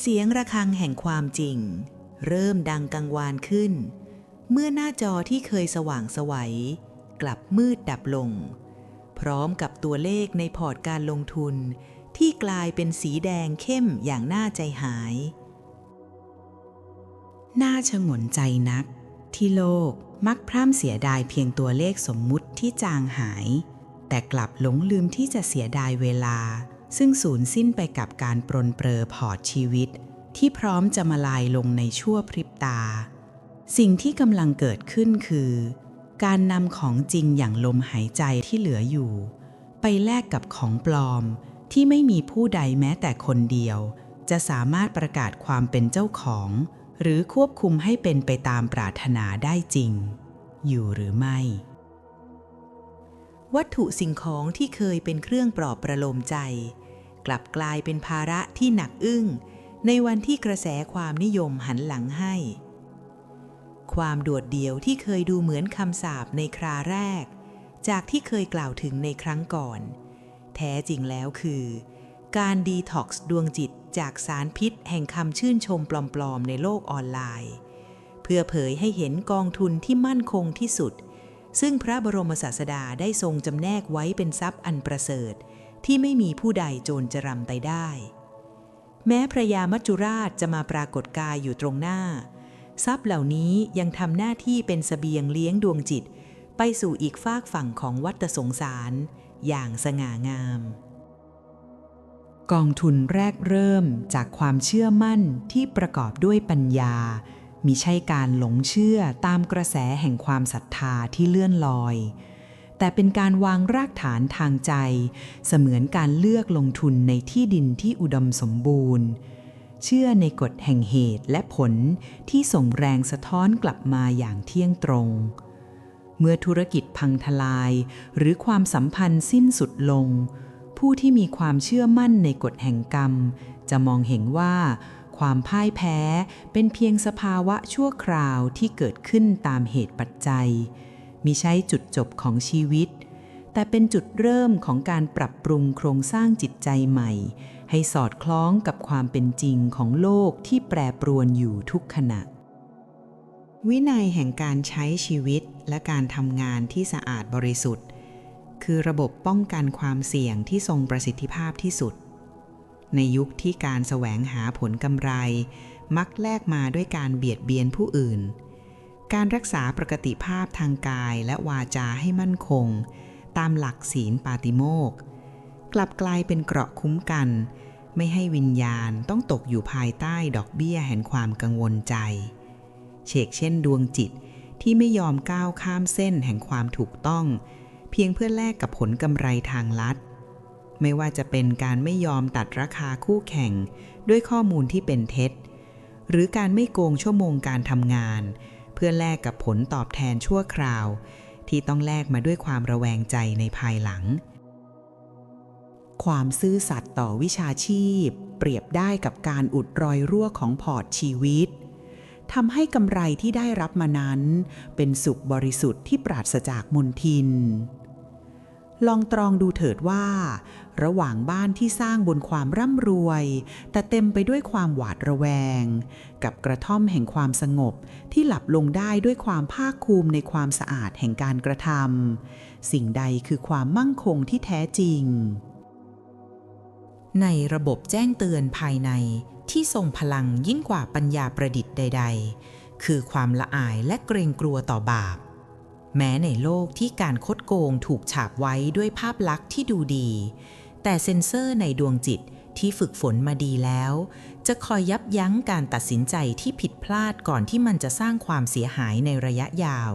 เสียงระฆังแห่งความจริง เริ่มดังกังวานขึ้น เมื่อหน้าจอที่เคยสว่างไสวัย กลับมืดดับลง พร้อมกับตัวเลขในพอร์ตการลงทุน ที่กลายเป็นสีแดงเข้มอย่างน่าใจหาย น่าชงนใจนัก ที่โลกมักพร่ำเสียดายเพียงตัวเลขสมมุติที่จางหาย แต่กลับหลงลืมที่จะเสียดายเวลา ซึ่งสูญสิ้นไปกับการปรนเปรอพอร์ตชีวิต ที่พร้อมจะมาลายลงในชั่วพริบตา สิ่งที่กำลังเกิดขึ้นคือ การนำของจริงอย่างลมหายใจที่เหลืออยู่ ไปแลกกับของปลอมที่ไม่มีผู้ใดแม้แต่คนเดียว จะสามารถประกาศความเป็นเจ้าของ หรือควบคุมให้เป็นไปตามปรารถนาได้จริง อยู่หรือไม่ วัตถุสิ่งของที่เคยเป็นเครื่องปลอบประโลมใจ กลับกลายเป็นภาระที่หนักอึ้ง ในวันที่กระแสความนิยมหันหลังให้ ความโดดเดี่ยวที่เคยดูเหมือนคำสาปในคราแรก จากที่เคยกล่าวถึงในครั้งก่อน แท้จริงแล้วคือ การดีท็อกซ์ดวงจิตจากสารพิษแห่งคำชื่นชมปลอมๆในโลกออนไลน์ เพื่อเผยให้เห็นกองทุนที่มั่นคงที่สุดซึ่งพระบรมศาสดาได้ทรงจำแนกไว้เป็นทรัพย์อันประเสริฐ ที่ไม่มีผู้ใดโจรจะรำไปได้ แม้พระยามัจจุราชจะมาปรากฏกายอยู่ตรงหน้า ทรัพย์เหล่านี้ยังทำหน้าที่เป็นสเสบียงเลี้ยงดวงจิต ไปสู่อีกฟากฝั่งของวัฏสงสาร อย่างสง่างาม กองทุนแรกเริ่มจากความเชื่อมั่นที่ประกอบด้วยปัญญา มิใช่การหลงเชื่อตามกระแสแห่งความศรัทธาที่เลื่อนลอย แต่เป็นการวางรากฐานทางใจ เสมือนการเลือกลงทุนในที่ดินที่อุดมสมบูรณ์ เชื่อในกฎแห่งเหตุและผลที่ส่งแรงสะท้อนกลับมาอย่างเที่ยงตรง เมื่อธุรกิจพังทลาย หรือความสัมพันธ์สิ้นสุดลง ผู้ที่มีความเชื่อมั่นในกฎแห่งกรรม จะมองเห็นว่าความพ่ายแพ้เป็นเพียงสภาวะชั่วคราวที่เกิดขึ้นตามเหตุปัจจัย มิใช่จุดจบของชีวิต แต่เป็นจุดเริ่มของการปรับปรุงโครงสร้างจิตใจใหม่ ให้สอดคล้องกับความเป็นจริงของโลกที่แปรปรวนอยู่ทุกขณะ วินัยแห่งการใช้ชีวิตและการทำงานที่สะอาดบริสุทธิ์ คือระบบป้องกันความเสี่ยงที่ทรงประสิทธิภาพที่สุด ในยุคที่การแสวงหาผลกำไร มักแลกมาด้วยการเบียดเบียนผู้อื่น การรักษาปกติภาพทางกายและวาจาให้มั่นคง ตามหลักศีลปาติโมกข์กลับกลายเป็นเกราะคุ้มกัน ไม่ให้วิญญาณต้องตกอยู่ภายใต้ดอกเบี้ยแห่งความกังวลใจ เชกเช่นดวงจิตที่ไม่ยอมก้าวข้ามเส้นแห่งความถูกต้อง เพียงเพื่อแลกกับผลกำไรทางลัด ไม่ว่าจะเป็นการไม่ยอมตัดราคาคู่แข่งด้วยข้อมูลที่เป็นเท็จ หรือการไม่โกงชั่วโมงการทำงาน พื่อแลกกับผลตอบแทนชั่วคราว ที่ต้องแลกมาด้วยความระแวงใจในภายหลัง ความซื่อสัตย์ต่อวิชาชีพ เปรียบได้กับการอุดรอยรั่วของพอร์ตชีวิตทำให้กำไรที่ได้รับมานั้น เป็นสุขบริสุทธิ์ที่ปราศจากมนทิน ลองตรองดูเถิดว่า ระหว่างบ้านที่สร้างบนความร่ำรวย แต่เต็มไปด้วยความหวาดระแวง กับกระท่อมแห่งความสงบที่หลับลงได้ด้วยความภาคภูมิในความสะอาดแห่งการกระทำสิ่งใดคือความมั่งคงที่แท้จริง ในระบบแจ้งเตือนภายในที่ทรงพลังยิ่งกว่าปัญญาประดิษฐ์ใด ๆ คือความละอายและเกรงกลัวต่อบาป แม้ในโลกที่การคดโกงถูกฉาบไว้ด้วยภาพลักษณ์ที่ดูดี แต่เซ็นเซอร์ในดวงจิตที่ฝึกฝนมาดีแล้ว จะคอยยับยั้งการตัดสินใจที่ผิดพลาดก่อนที่มันจะสร้างความเสียหายในระยะยาว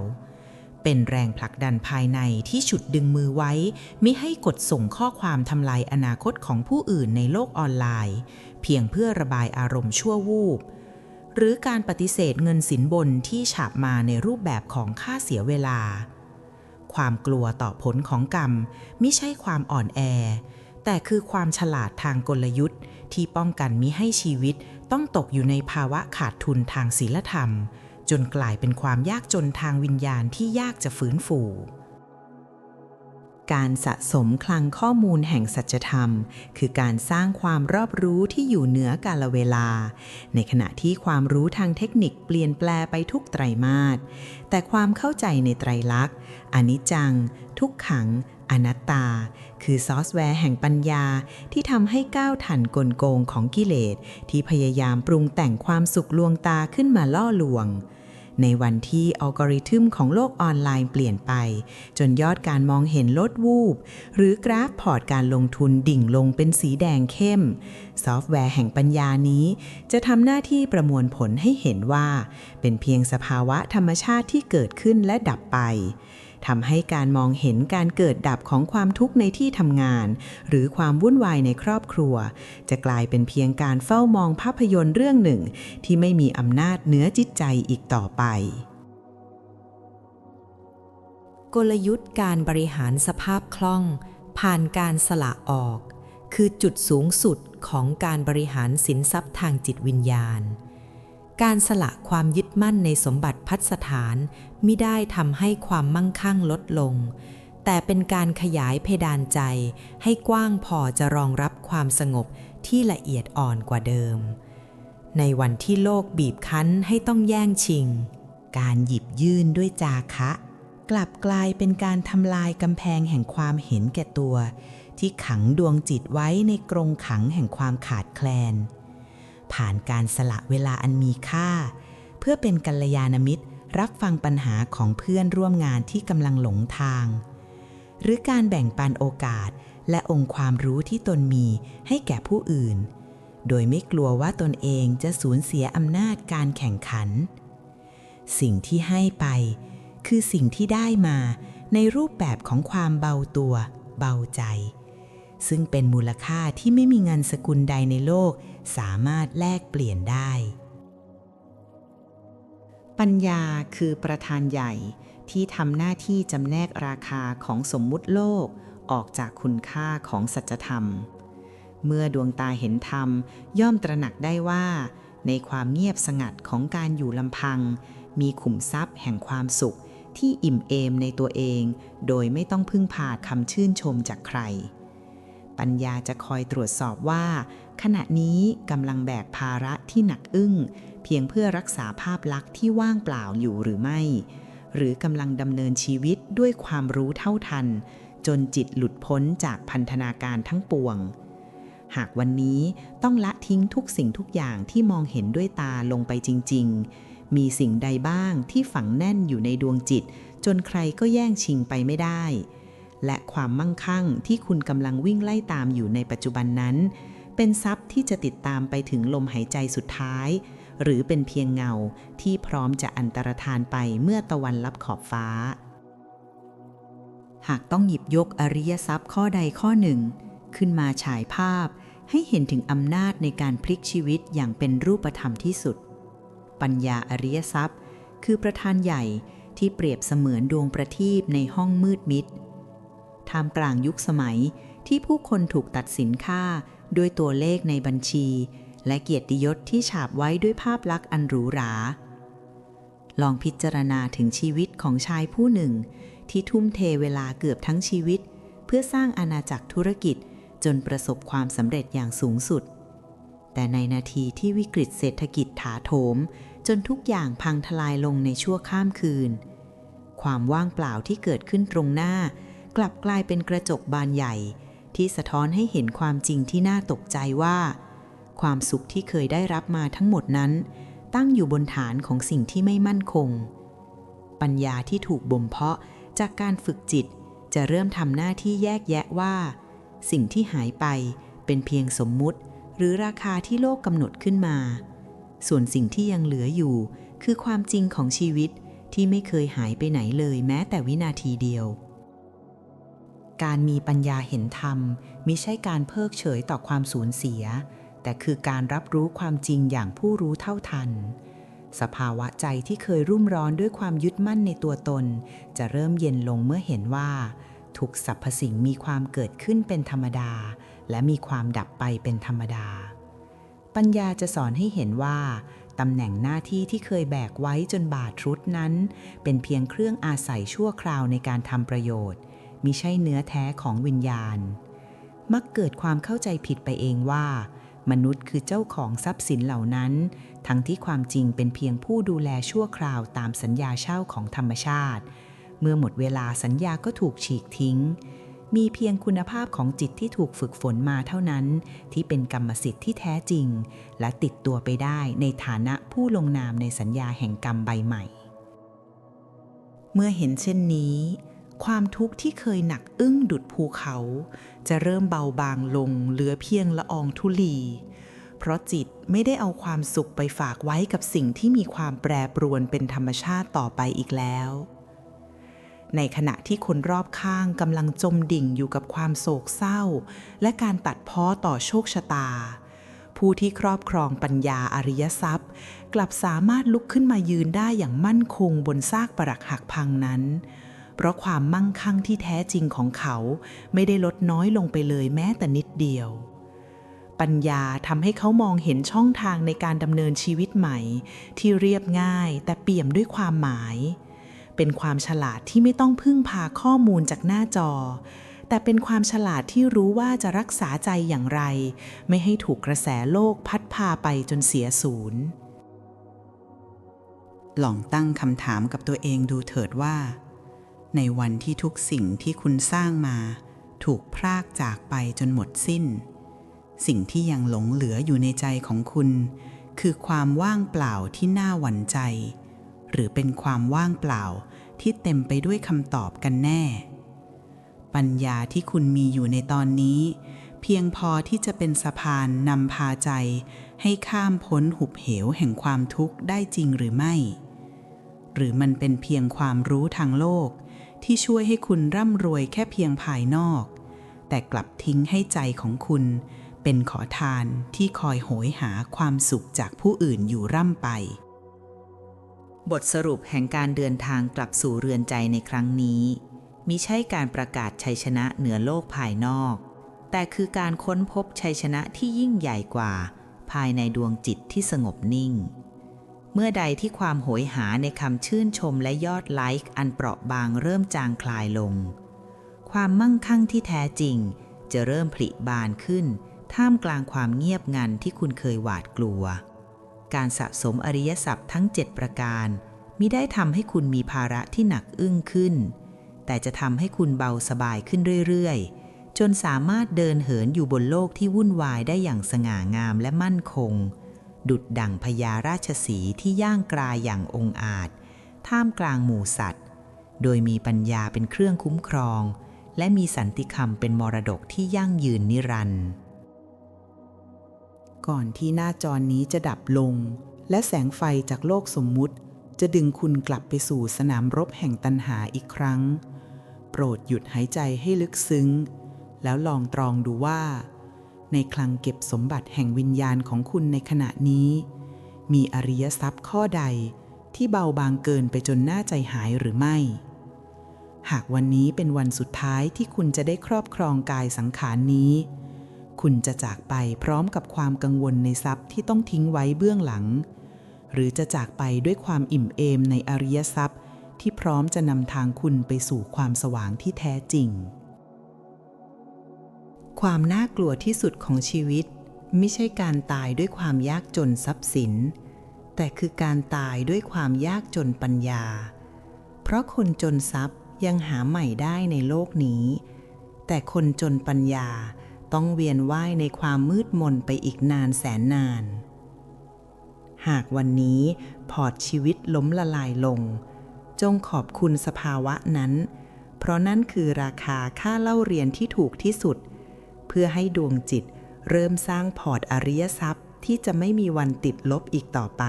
เป็นแรงผลักดันภายในที่ฉุดดึงมือไว้ มิให้กดส่งข้อความทำลายอนาคตของผู้อื่นในโลกออนไลน์ เพียงเพื่อระบายอารมณ์ชั่ววูบ หรือการปฏิเสธเงินสินบนที่ฉาบมาในรูปแบบของค่าเสียเวลา ความกลัวต่อผลของกรรม ไม่ใช่ความอ่อนแอ แต่คือความฉลาดทางกลยุทธ์ ที่ป้องกันมิให้ชีวิตต้องตกอยู่ในภาวะขาดทุนทางศีลธรรม จนกลายเป็นความยากจนทางวิญญาณที่ยากจะฟื้นฟูการสะสมคลังข้อมูลแห่งสัจธรรม คือการสร้างความรอบรู้ที่อยู่เหนือกาลเวลา ในขณะที่ความรู้ทางเทคนิคเปลี่ยนแปลไปทุกไตรมาสแต่ความเข้าใจในไตรลักษณ์อนิจจัง ทุกขัง อนัตตา คือซอฟต์แวร์แห่งปัญญาที่ทำให้ก้าวทันกลโกงของกิเลส ที่พยายามปรุงแต่งความสุขลวงตาขึ้นมาล่อลวง ในวันที่อัลกอริทึมของโลกออนไลน์เปลี่ยนไป จนยอดการมองเห็นลดวูบ หรือกราฟพอร์ตการลงทุนดิ่งลงเป็นสีแดงเข้ม ซอฟต์แวร์แห่งปัญญานี้ จะทำหน้าที่ประมวลผลให้เห็นว่า เป็นเพียงสภาวะธรรมชาติที่เกิดขึ้นและดับไป ทำให้การมองเห็นการเกิดดับของความทุกข์ในที่ทำงาน หรือความวุ่นวายในครอบครัว จะกลายเป็นเพียงการเฝ้ามองภาพยนตร์เรื่องหนึ่ง ที่ไม่มีอำนาจเหนือจิตใจอีกต่อไป กลยุทธ์การบริหารสภาพคล่อง ผ่านการสละออก คือจุดสูงสุดของการบริหารสินทรัพย์ทางจิตวิญญาณ การสละความยึดมั่นในสมบัติพัสถานมิได้ทำให้ความมั่งคั่งลดลง แต่เป็นการขยายเพดานใจให้กว้างพอจะรองรับความสงบที่ละเอียดอ่อนกว่าเดิม ในวันที่โลกบีบคั้นให้ต้องแย่งชิง การหยิบยื่นด้วยจาคะ กลับกลายเป็นการทำลายกำแพงแห่งความเห็นแก่ตัว ที่ขังดวงจิตไว้ในกรงขังแห่งความขาดแคลน ผ่านการสละเวลาอันมีค่า เพื่อเป็นกัลยาณมิตรรับฟังปัญหาของเพื่อนร่วมงานที่กำลังหลงทาง หรือการแบ่งปันโอกาสและองค์ความรู้ที่ตนมีให้แก่ผู้อื่น โดยไม่กลัวว่าตนเองจะสูญเสียอำนาจการแข่งขัน สิ่งที่ให้ไป คือสิ่งที่ได้มาในรูปแบบของความเบาตัว เบาใจ ซึ่งเป็นมูลค่าที่ไม่มีเงินสกุลใดในโลก สามารถแลกเปลี่ยนได้ ปัญญาคือประธานใหญ่ที่ทำหน้าที่จำแนกราคาของสมมุติโลกออกจากคุณค่าของสัจธรรม เมื่อดวงตาเห็นธรรมย่อมตระหนักได้ว่า ในความเงียบสงัดของการอยู่ลำพัง มีขุมทรัพย์แห่งความสุขที่อิ่มเอมในตัวเอง โดยไม่ต้องพึ่งพาคำชื่นชมจากใคร ปัญญาจะคอยตรวจสอบว่า ขณะนี้กำลังแบกภาระที่หนักอึ้ง เพียงเพื่อรักษาภาพลักษณ์ที่ว่างเปล่าอยู่หรือไม่ หรือกำลังดำเนินชีวิตด้วยความรู้เท่าทัน จนจิตหลุดพ้นจากพันธนาการทั้งปวง หากวันนี้ต้องละทิ้งทุกสิ่งทุกอย่างที่มองเห็นด้วยตาลงไปจริง ๆ มีสิ่งใดบ้างที่ฝังแน่นอยู่ในดวงจิต จนใครก็แย่งชิงไปไม่ได้ และความมั่งคั่งที่คุณกำลังวิ่งไล่ตามอยู่ในปัจจุบันนั้น เป็นทรัพย์ที่จะติดตามไปถึงลมหายใจสุดท้าย หรือเป็นเพียงเงาที่พร้อมจะอันตรธานไปเมื่อตะวันลับขอบฟ้า หากต้องหยิบยกอริยทรัพย์ข้อใดข้อหนึ่ง ขึ้นมาฉายภาพ ให้เห็นถึงอำนาจในการพลิกชีวิตอย่างเป็นรูปธรรมที่สุด ปัญญาอริยทรัพย์ คือประธานใหญ่ที่เปรียบเสมือนดวงประทีปในห้องมืดมิด ท่ามกลางยุคสมัยที่ผู้คนถูกตัดสินค่าด้วยตัวเลขในบัญชี และเกียรติยศที่ฉาบไว้ด้วยภาพลักษณ์อันหรูหรา ลองพิจารณาถึงชีวิตของชายผู้หนึ่ง ที่ทุ่มเทเวลาเกือบทั้งชีวิต เพื่อสร้างอาณาจักรธุรกิจจนประสบความสำเร็จอย่างสูงสุด แต่ในนาทีที่วิกฤตเศรษฐกิจถาโถม จนทุกอย่างพังทลายลงในชั่วข้ามคืน ความว่างเปล่าที่เกิดขึ้นตรงหน้า กลับกลายเป็นกระจกบานใหญ่ ที่สะท้อนให้เห็นความจริงที่น่าตกใจว่า ความสุขที่เคยได้รับมาทั้งหมดนั้น ตั้งอยู่บนฐานของสิ่งที่ไม่มั่นคง ปัญญาที่ถูกบ่มเพาะจากการฝึกจิตจะเริ่มทำหน้าที่แยกแยะว่า สิ่งที่หายไปเป็นเพียงสมมุติ หรือราคาที่โลกกำหนดขึ้นมา ส่วนสิ่งที่ยังเหลืออยู่ คือความจริงของชีวิตที่ไม่เคยหายไปไหนเลยแม้แต่วินาทีเดียว การมีปัญญาเห็นธรรมมิใช่การเพิกเฉยต่อความสูญเสีย แต่คือการรับรู้ความจริงอย่างผู้รู้เท่าทัน สภาวะใจที่เคยรุ่มร้อนด้วยความยึดมั่นในตัวตน จะเริ่มเย็นลงเมื่อเห็นว่า ทุกสรรพสิ่งมีความเกิดขึ้นเป็นธรรมดา และมีความดับไปเป็นธรรมดา ปัญญาจะสอนให้เห็นว่าตำแหน่งหน้าที่ที่เคยแบกไว้จนบาดรุดนั้น เป็นเพียงเครื่องอาศัยชั่วคราวในการทำประโยชน์ มิใช่เนื้อแท้ของวิญญาณ มักเกิดความเข้าใจผิดไปเองว่า มนุษย์คือเจ้าของทรัพย์สินเหล่านั้น ทั้งที่ความจริงเป็นเพียงผู้ดูแลชั่วคราวตามสัญญาเช่าของธรรมชาติ เมื่อหมดเวลาสัญญาก็ถูกฉีกทิ้ง มีเพียงคุณภาพของจิตที่ถูกฝึกฝนมาเท่านั้น ที่เป็นกรรมสิทธิ์ที่แท้จริง และติดตัวไปได้ในฐานะผู้ลงนามในสัญญาแห่งกรรมใบใหม่เมื่อเห็นเช่นนี้ ความทุกข์ที่เคยหนักอึ้งดุดภูเขา จะเริ่มเบาบางลงเหลือเพียงละอองธุลี เพราะจิตไม่ได้เอาความสุขไปฝากไว้กับสิ่งที่มีความแปรปรวนเป็นธรรมชาติต่อไปอีกแล้ว ในขณะที่คนรอบข้างกำลังจมดิ่งอยู่กับความโศกเศร้า และการตัดพ้อต่อโชคชะตา ผู้ที่ครอบครองปัญญาอริยทรัพย์ กลับสามารถลุกขึ้นมายืนได้อย่างมั่นคงบนซากปรักหักพังนั้น เพราะความมั่งคั่งที่แท้จริงของเขาไม่ได้ลดน้อยลงไปเลยแม้แต่นิดเดียว ปัญญาทำให้เขามองเห็นช่องทางในการดำเนินชีวิตใหม่ ที่เรียบง่ายแต่เปี่ยมด้วยความหมาย เป็นความฉลาดที่ไม่ต้องพึ่งพาข้อมูลจากหน้าจอ แต่เป็นความฉลาดที่รู้ว่าจะรักษาใจอย่างไร ไม่ให้ถูกกระแสโลกพัดพาไปจนเสียศูนย์ลองตั้งคำถามกับตัวเองดูเถิดว่า ในวันที่ทุกสิ่งที่คุณสร้างมา ถูกพรากจากไปจนหมดสิ้น สิ่งที่ยังหลงเหลืออยู่ในใจของคุณ คือความว่างเปล่าที่น่าหวั่นใจ หรือเป็นความว่างเปล่าที่เต็มไปด้วยคำตอบกันแน่ ปัญญาที่คุณมีอยู่ในตอนนี้ เพียงพอที่จะเป็นสะพานนำพาใจ ให้ข้ามพ้นหุบเหวแห่งความทุกข์ได้จริงหรือไม่ หรือมันเป็นเพียงความรู้ทางโลก ที่ช่วยให้คุณร่ำรวยแค่เพียงภายนอก แต่กลับทิ้งให้ใจของคุณ เป็นขอทานที่คอยโหยหาความสุขจากผู้อื่นอยู่ร่ำไป บทสรุปแห่งการเดินทางกลับสู่เรือนใจในครั้งนี้มิใช่การประกาศชัยชนะเหนือโลกภายนอก แต่คือการค้นพบชัยชนะที่ยิ่งใหญ่กว่า ภายในดวงจิตที่สงบนิ่ง เมื่อใดที่ความโหยหาในคำชื่นชมและยอดไลค์อันเปราะบางเริ่มจางคลายลง ความมั่งคั่งที่แท้จริง จะเริ่มผลิบานขึ้น ท่ามกลางความเงียบงันที่คุณเคยหวาดกลัว การสะสมอริยสัพทั้ง 7 ประการมิได้ทำให้คุณมีภาระที่หนักอึ้งขึ้น แต่จะทำให้คุณเบาสบายขึ้นเรื่อยๆ จนสามารถเดินเหินอยู่บนโลกที่วุ่นวายได้อย่างสง่างามและมั่นคง ดุดดั่งพญาราชสีที่ย่างกรายอย่างองอาจ ท่ามกลางหมู่สัตว์ โดยมีปัญญาเป็นเครื่องคุ้มครอง และมีสันติธรรมเป็นมรดกที่ยั่งยืนนิรันดร์ก่อนที่หน้าจอนี้จะดับลง และแสงไฟจากโลกสมมุติ จะดึงคุณกลับไปสู่สนามรบแห่งตันหาอีกครั้ง โปรดหยุดหายใจให้ลึกซึ้ง แล้วลองตรองดูว่า ในคลังเก็บสมบัติแห่งวิญญาณของคุณในขณะนี้ มีอริยทรัพย์ข้อใดที่เบาบางเกินไปจนหน่าใจหายหรือไม่ หากวันนี้เป็นวันสุดท้ายที่คุณจะได้ครอบครองกายสังขารนี้ คุณจะจากไปพร้อมกับความกังวลในทรัพย์ที่ต้องทิ้งไว้เบื้องหลัง หรือจะจากไปด้วยความอิ่มเอมในอริยทรัพย์ที่พร้อมจะนำทางคุณไปสู่ความสว่างที่แท้จริง ความน่ากลัวที่สุดของชีวิต ไม่ใช่การตายด้วยความยากจนทรัพย์สิน แต่คือการตายด้วยความยากจนปัญญา เพราะคนจนทรัพย์ยังหาใหม่ได้ในโลกนี้ แต่คนจนปัญญาต้องเวียนว่ายในความมืดมนไปอีกนานแสนนาน หากวันนี้พอร์ตชีวิตล้มละลายลง จงขอบคุณสภาวะนั้น เพราะนั่นคือราคาค่าเล่าเรียนที่ถูกที่สุด พื่อให้ดวงจิตเริ่มสร้างพอร์ตอริยทรัพย์ที่จะไม่มีวันติดลบอีกต่อไป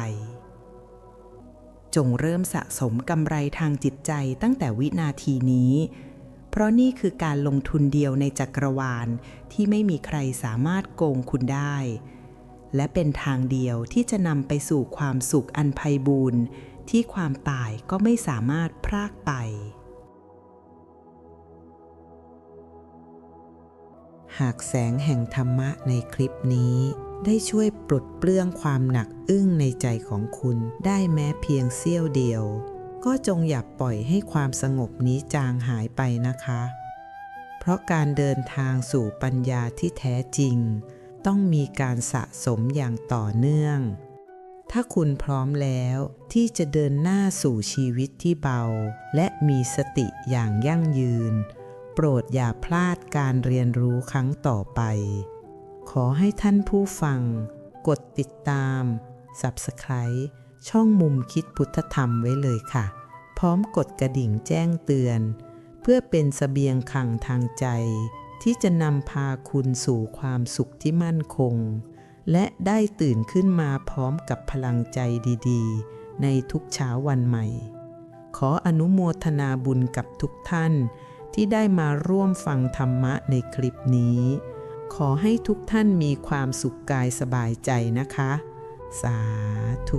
จงเริ่มสะสมกำไรทางจิตใจตั้งแต่วินาทีนี้ เพราะนี่คือการลงทุนเดียวในจักรวาลที่ไม่มีใครสามารถโกงคุณได้ และเป็นทางเดียวที่จะนำไปสู่ความสุขอันไพบูรณ์ที่ความตายก็ไม่สามารถพรากไป หากแสงแห่งธรรมะในคลิปนี้ ได้ช่วยปลดเปลื้องความหนักอึ้งในใจของคุณได้แม้เพียงเสี้ยวเดียว ก็จงอย่าปล่อยให้ความสงบนี้จางหายไปนะคะ เพราะการเดินทางสู่ปัญญาที่แท้จริง ต้องมีการสะสมอย่างต่อเนื่อง ถ้าคุณพร้อมแล้วที่จะเดินหน้าสู่ชีวิตที่เบา และมีสติอย่างยั่งยืน ปรดอย่าพลาดการเรียนรู้ครั้งต่อไป ขอให้ท่านผู้ฟัง กดติดตาม Subscribe ช่องมุมคิดพุทธธรรมไว้เลยค่ะ พร้อมกดกระดิ่งแจ้งเตือน เพื่อเป็นสเสบียงขังทางใจ ที่จะนำพาคุณสู่ความสุขที่มั่นคง และได้ตื่นขึ้นมาพร้อมกับพลังใจดีๆ ในทุกเช้าวันใหม่ ขออนุโมทนาบุญกับทุกท่าน ที่ได้มาร่วมฟังธรรมะในคลิปนี้ ขอให้ทุกท่านมีความสุขกายสบายใจนะคะ สาธุ